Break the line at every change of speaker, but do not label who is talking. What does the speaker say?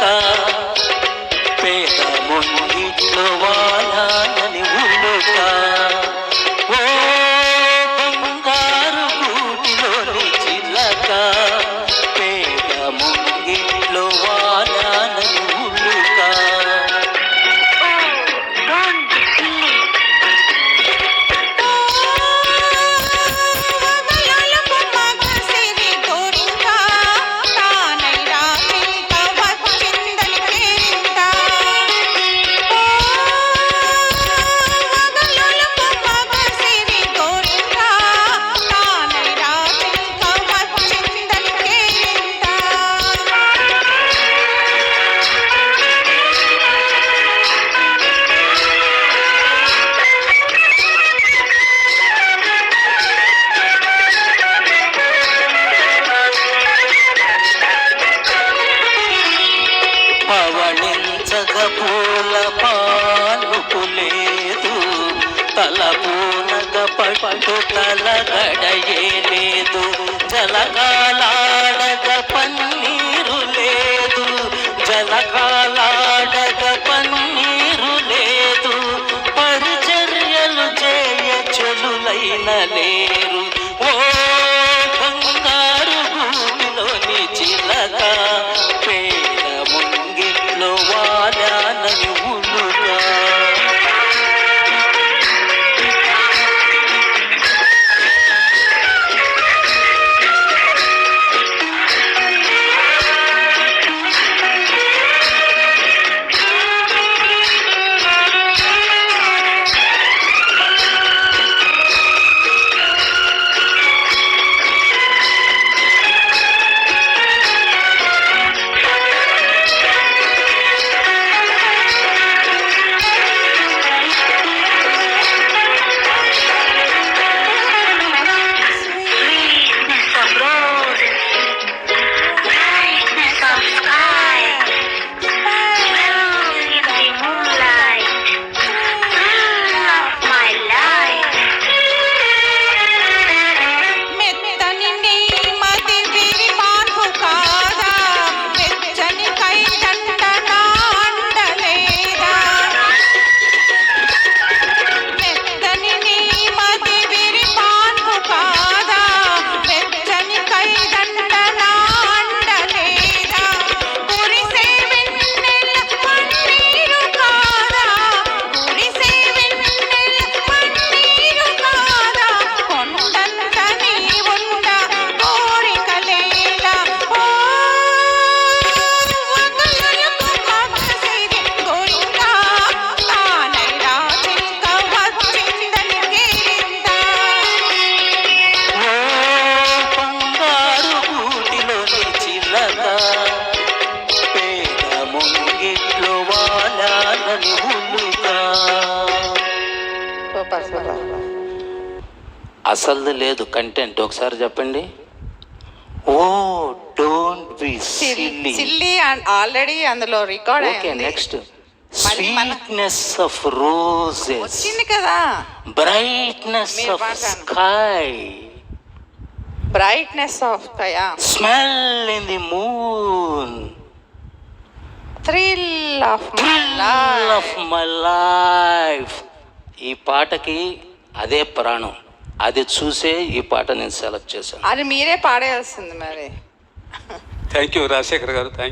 তা తల పట్టు తల గడయే లేదు జలకాలాడగ పన్నీరు లేదు. జలకాలాడగ పన్నీరు లేదు. పరిచర్యలు చేయ చెలులైన లేరు అసలు లేదు కంటెంట్ ఒకసారి చెప్పండి. ఓ don't be silly
silly already అందులో record
okay next sweetness of roses
వచ్చింది కదా.
Brightness of. Sky
brightness of కయా
smell in the moon
thrill of
thrill of my life ఈ పాటకి అదే ప్రాణం. అది చూసే ఈ పాట నేను సెలెక్ట్ చేశాను.
అది మీరే పాడేయాల్సింది మరి.
థ్యాంక్ యూ రాజశేఖర్ గారు. థ్యాంక్